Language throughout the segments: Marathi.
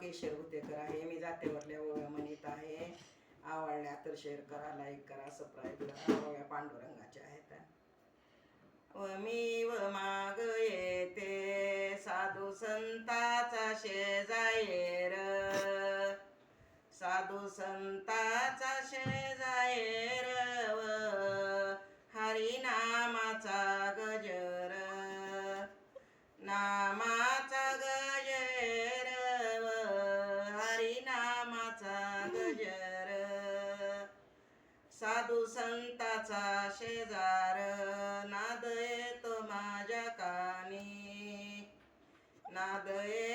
केशर हुतेकर आहे. मी जातेवरल्या ओव्या म्हणत आहे. आवडल्या तर शेअर करा लाईक करा सबस्क्राईब करा. ओव्या पांडुरंगाच्या आहेत. व मी व माग येते. साधू संताचा शेजायर. साधू संताचा शेजायर. व साधू संताचा शेजार नाद येतो माझ्या कानी. नाद येतो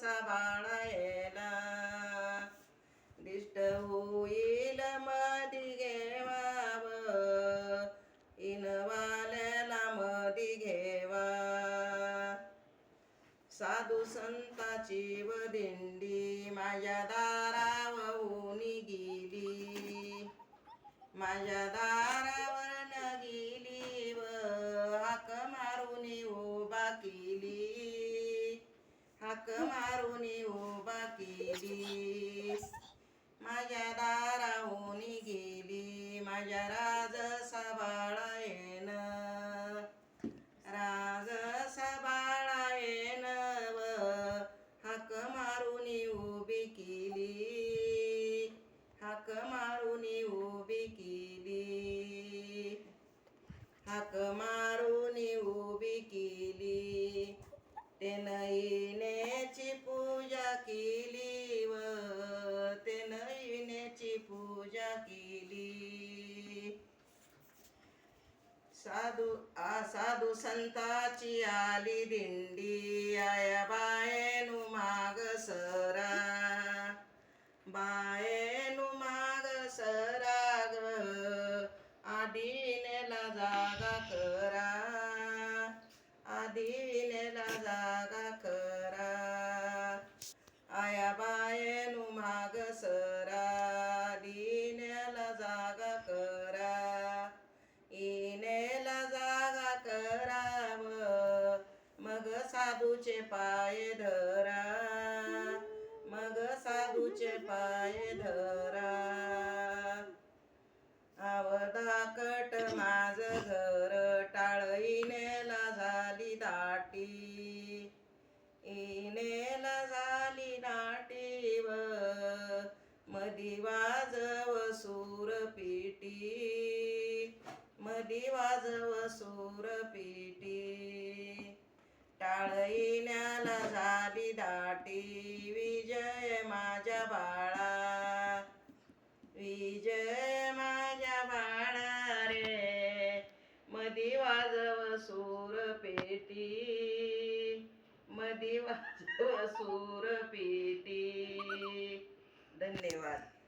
सांभाळायला बाळायला. दिष्ट होईल मधी घेवाव. इनवाल्याला मधी घेवा. साधू संताची व दिंडी माझ्या दारावरून गेली. माझ्या दारावर माझ्या राज सबाळायन राज सबाळायन व हाक मारून उभी केली. हाक मारून उभी केली. हाक मारून उभी केली. त्यानं येण्याची पू साधू आ साधू संताची आली दिंडी. साधूचे पाय धरा. मग साधूचे पाय धरा. आवदाकट माझ घर टाळईनेला झाली दाटी. इनेला झाली दाटी व मधी वाजव सूर पेटी. मधी वाजव सूर पेटी. टाळईण्याला झाली दाटी. विजय माझ्या बाळा. विजय माझ्या बाळा रे. मधी वाजव सूर पेटी. मधी वाजव सूर पेटी. धन्यवाद.